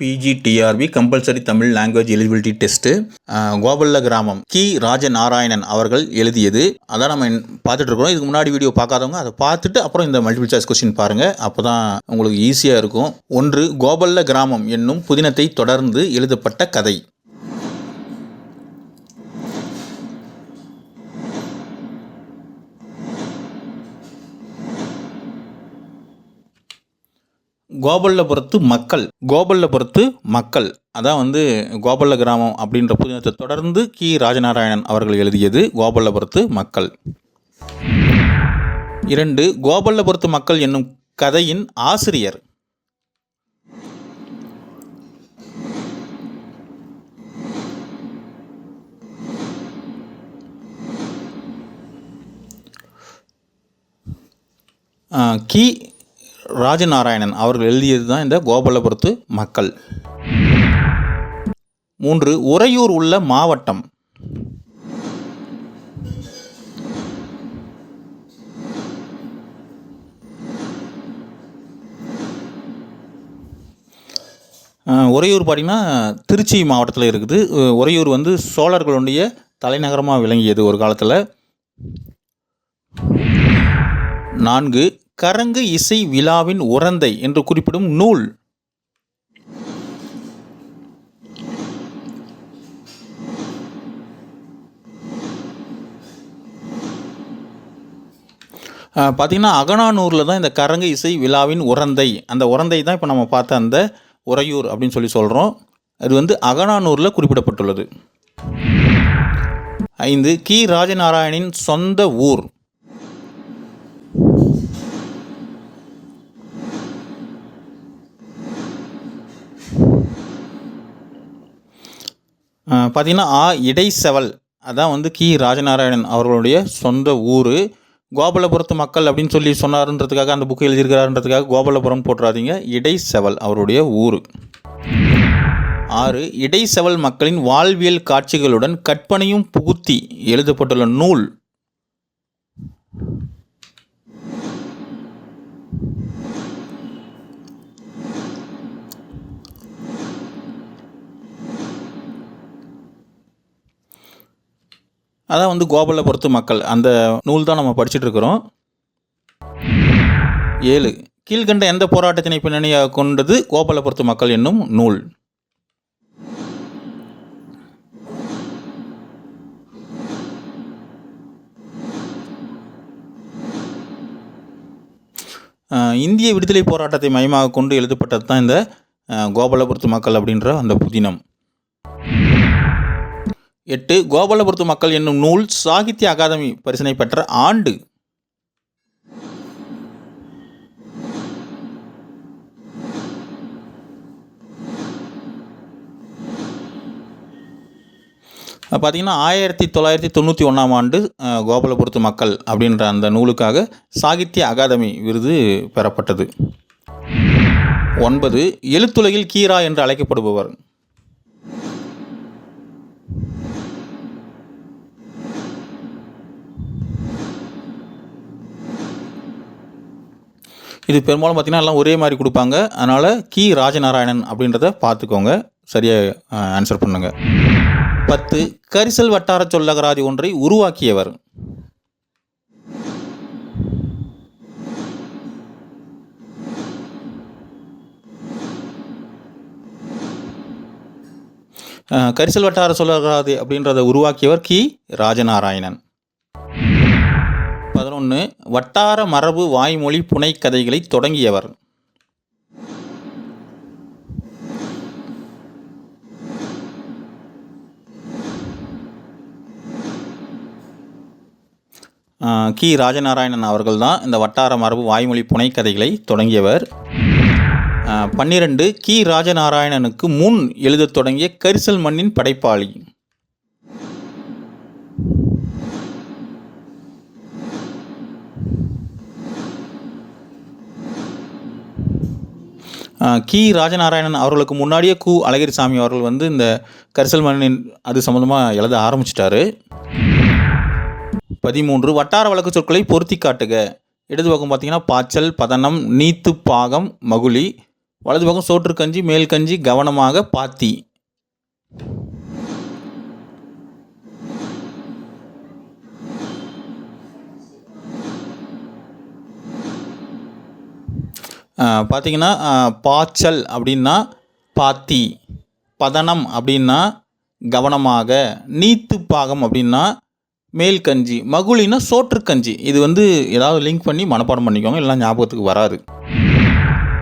PGTRB compulsory Tamil language eligibility test Gopalla Gramam. Ki. Rajanarayanan அவர்கள் எழுதியது. அதான் நம்ம பார்த்துட்டு இருக்கிறோம் இதுக்கு முன்னாடி வீடியோ பார்க்காதவங்க அதை பார்த்துட்டு அப்புறம் இந்த மல்டிபிள் சாய்ஸ் கொஸ்டின் பாருங்கள் அப்போ தான் உங்களுக்கு ஈஸியாக இருக்கும். ஒன்று கோபல்ல கிராமம் என்னும் புதினத்தை தொடர்ந்து எழுதப்பட்ட கதை. கோபல்லபுரத்து மக்கள். கோபல்லபுரத்து மக்கள். அதான் வந்து கோபல்ல கிராமம் அப்படின்ற புதினத்தை தொடர்ந்து கி. ராஜநாராயணன் அவர்கள் எழுதியது கோபல்லபுரத்து மக்கள். இரண்டு கோபல்லபுரத்து மக்கள் என்னும் கதையின் ஆசிரியர். கி. ராஜநாராயணன் அவர்கள் எழுதியது தான் இந்த கோபாலபுரத்து மக்கள். மூன்று உறையூர் உள்ள மாவட்டம். உறையூர் பார்த்தீங்கன்னா திருச்சி மாவட்டத்தில் இருக்குது. உறையூர் வந்து சோழர்களுடைய தலைநகரமாக விளங்கியது ஒரு காலத்தில். நான்கு கரங்கு இசை விழாவின் உறந்தை என்று குறிப்பிடும் நூல். பார்த்திங்கன்னா பார்த்தீங்கன்னா அகனானூரில் தான் இந்த கரங்கு இசை விழாவின் உறந்தை அந்த உரந்தை தான் இப்போ நம்ம பார்த்த அந்த உறையூர் அப்படின்னு சொல்லி சொல்கிறோம் அது வந்து அகனானூரில் குறிப்பிடப்பட்டுள்ளது. ஐந்து கி. ராஜநாராயணின் சொந்த ஊர். பார்த்தீங்கன்னா ஆ இடைச்செவல் அதான் வந்து கி. ராஜநாராயணன் அவர்களுடைய சொந்த ஊர். கோபாலபுரத்து மக்கள் அப்படின்னு சொல்லி சொன்னார்ன்றதுக்காக அந்த புக்கு எழுதியிருக்கிறாருன்றதுக்காக கோபாலபுரம் போட்டுறாதீங்க இடைச்செவல் அவருடைய ஊர். ஆறு இடைச்செவல் மக்களின் வாழ்வியல் காட்சிகளுடன் கற்பனையும் புகுத்தி எழுதப்பட்டுள்ள நூல். அதான் வந்து கோபாலபுரத்து மக்கள். அந்த நூல் தான் நம்ம படிச்சுட்டு இருக்கிறோம் ஏழு. கீழ்கண்ட எந்த போராட்டத்தினை பின்னணியாக கொண்டது கோபாலபுரத்து மக்கள் என்னும் நூல். இந்திய விடுதலை போராட்டத்தை மையமாக கொண்டு எழுதப்பட்டது தான் இந்த கோபாலபுரத்து மக்கள் அப்படின்ற அந்த புதினம். எட்டு கோபாலபுரத்து மக்கள் என்னும் நூல் சாகித்ய அகாதமி பரிசனை பெற்ற ஆண்டு. அஹ் பார்த்தீங்கன்னா ஆயிரத்தி தொள்ளாயிரத்தி தொண்ணூற்றி ஒன்றாம் ஆண்டு அஹ், கோபாலபுரத்து மக்கள் அப்படின்ற அந்த நூலுக்காக சாகித்ய அகாதமி விருது பெறப்பட்டது. ஒன்பது எழுத்துலகில் கீரா என்று அழைக்கப்படுபவர். இது பெரும்பாலும் பார்த்தீங்கன்னா எல்லாம் ஒரே மாதிரி கொடுப்பாங்க. அதனால் கி. ராஜநாராயணன் அப்படின்றத பார்த்துக்கோங்க. சரியாக ஆன்சர் பண்ணுங்க. பத்து கரிசல் வட்டார சொல்லகராதி ஒன்றை உருவாக்கியவர். கரிசல் வட்டார சொல்லகராதி அப்படின்றத உருவாக்கியவர் கி. ராஜநாராயணன். பதினொன்று வட்டார மரபு வாய்மொழி புனைக்கதைகளை தொடங்கியவர். கி. ராஜநாராயணன் அவர்கள் தான் இந்த வட்டார மரபு வாய்மொழி புனைக்கதைகளை தொடங்கியவர். பன்னிரண்டு கி. ராஜநாராயணனுக்கு முன் எழுதத் தொடங்கிய கரிசல் மண்ணின் படைப்பாளி. கி. ராஜநாராயணன் அவர்களுக்கு முன்னாடியே கு. அழகிரிசாமி அவர்கள் வந்து இந்த கரிசல் மண்ணின் அது சம்மந்தமாக எழுத ஆரம்பிச்சிட்டாரு. பதிமூன்று வட்டார வழக்கு சொற்களை பொருத்தி காட்டுக. இடது பக்கம் பார்த்தீங்கன்னா பாய்ச்சல் பதனம் நீத்து பாகம் மகுழி வலது பக்கம் சோற்றுக்கஞ்சி மேல் கஞ்சி கவனமாக பாத்தி. பார்த்தீங்கன்னா பாய்ச்சல் அப்படின்னா பாத்தி பதனம் அப்படின்னா கவனமாக நீத்து பாகம் அப்படின்னா மேல் கஞ்சி மகுழினா சோற்றுக்கஞ்சி இது வந்து ஏதாவது லிங்க் பண்ணி மனப்பாடம் பண்ணிக்கோங்க எல்லாம் ஞாபகத்துக்கு வராது.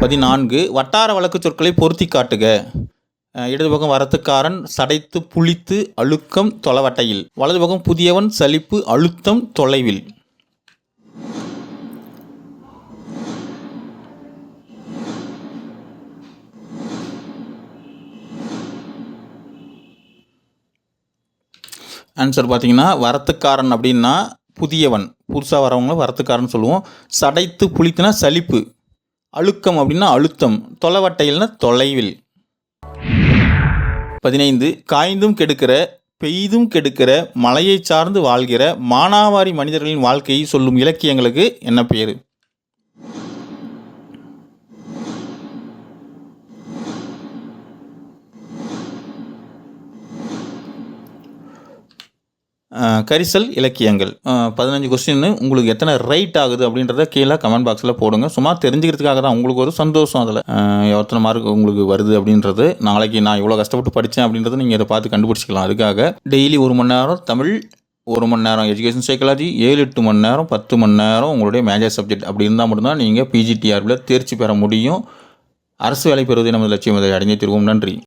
பதினான்கு வட்டார வழக்கு சொற்களை பொருத்தி காட்டுக. இடது பக்கம் வரத்துக்காரன் சடைத்து புளித்து அழுக்கம் தொலைவட்டையில். வலது பக்கம் புதியவன் சலிப்பு அழுத்தம் தொலைவில். ஆன்சர் பார்த்தீங்கன்னா வரத்துக்காரன் அப்படின்னா புதியவன். புதுசாக வரவங்கள வரத்துக்காரன் சொல்லுவோம். சடைத்து புளித்துனா சலிப்பு. அழுக்கம் அப்படின்னா அழுத்தம். தொலைவட்டையில்னா தொலைவில். பதினைந்து காய்ந்தும் கெடுக்கிற பெய்தும் கெடுக்கிற மலையை சார்ந்து வாழ்கிற மானாவாரி மனிதர்களின் வாழ்க்கையை சொல்லும் இலக்கியங்களுக்கு என்ன பேர் கரிசல் இலக்கியங்கள். பதினஞ்சு கொஸ்டின் உங்களுக்கு எத்தனை ரைட் ஆகுது அப்படின்றத கீழே கமெண்ட் பாக்ஸில் போடுங்க. சும்மா தெரிஞ்சுக்கிறதுக்காக தான். உங்களுக்கு ஒரு சந்தோஷம் அதில். எத்தனை மார்க் உங்களுக்கு வருது அப்படின்றது. நாளைக்கு நான் இவ்வளோ கஷ்டப்பட்டு படித்தேன் அப்படின்றத நீங்கள் இதை பார்த்து கண்டுபிடிச்சிக்கலாம். அதுக்காக டெய்லி ஒரு மணி நேரம் தமிழ் ஒரு மணி நேரம் எஜுகேஷன் சைக்காலஜி ஏழு எட்டு மணி நேரம் பத்து மணி நேரம் உங்களுடைய மேஜர் சப்ஜெக்ட் அப்படி இருந்தால் மட்டும்தான் நீங்கள் பிஜிடிஆர்பில் தேர்ச்சி பெற முடியும். அரசு வேலை பெறுவதை நமது லட்சியம். அதை அடைந்தே தீர்வோம். நன்றி.